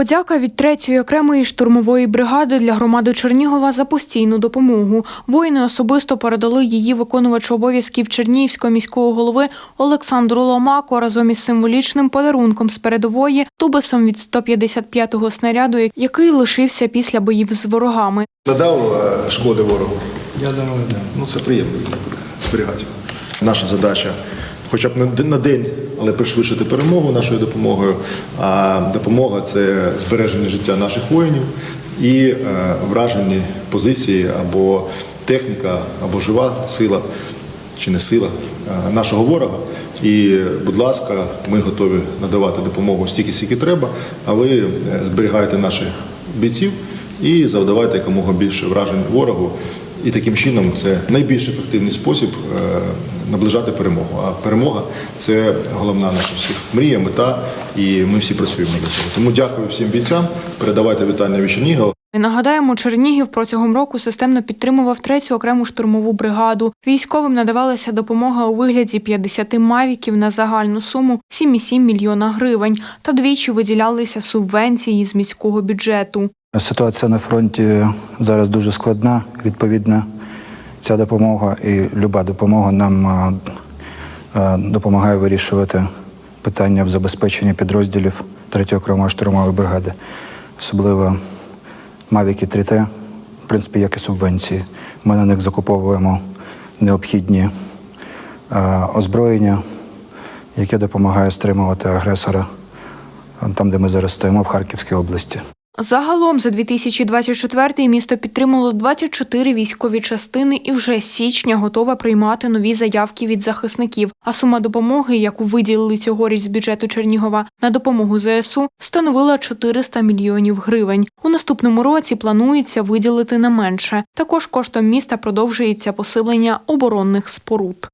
Подяка від третьої окремої штурмової бригади для громади Чернігова за постійну допомогу. Воїни особисто передали її виконувачу обов'язків Чернігівського міського голови Олександру Ломако разом із символічним подарунком з передової тубусом від 155-го снаряду, який лишився після боїв з ворогами. Надав е, шкоди ворогу. Я думаю, да. Ну це приємно зберігати. Наша задача, хоча б на день- але пришвидшити перемогу нашою допомогою. А допомога це збереження життя наших воїнів і е, вражені позиції або техніка, або жива сила чи не сила е, нашого ворога. І, будь ласка, ми готові надавати допомогу стільки, скільки треба, а ви е, зберігаєте наших бійців і завдавайте якомога більше вражень ворогу. І таким чином це найбільш ефективний спосіб е, наближати перемогу. А перемога це головна наша всіх мрія, мета, і ми всі працюємо для цього. Тому дякую всім бійцям. Передавайте вітання від Чернігова. І Нагадаємо, Чернігів протягом року системно підтримував третю окрему штурмову бригаду. Військовим надавалася допомога у вигляді 50 мавіків на загальну суму 7,7 мільйона гривень та двічі виділялися субвенції з міського бюджету. Ситуація на фронті зараз дуже складна. Відповідно, ця допомога і люба допомога нам а, а, допомагає вирішувати питання в забезпеченні підрозділів 3-ї окремої штурмової бригади, особливо Mavic 3T, в принципі, як і субвенції. Ми на них закуповуємо необхідні е, озброєння, яке допомагає стримувати агресора там, де ми зараз стоїмо, в Харківській області. Загалом за 2024 місто підтримало 24 військові частини і вже з січня готове приймати нові заявки від захисників. А сума допомоги, яку виділили цьогоріч з бюджету Чернігова на допомогу ЗСУ, становила 400 мільйонів гривень. У наступному році планується виділити не менше. Також коштом міста продовжується посилення оборонних споруд.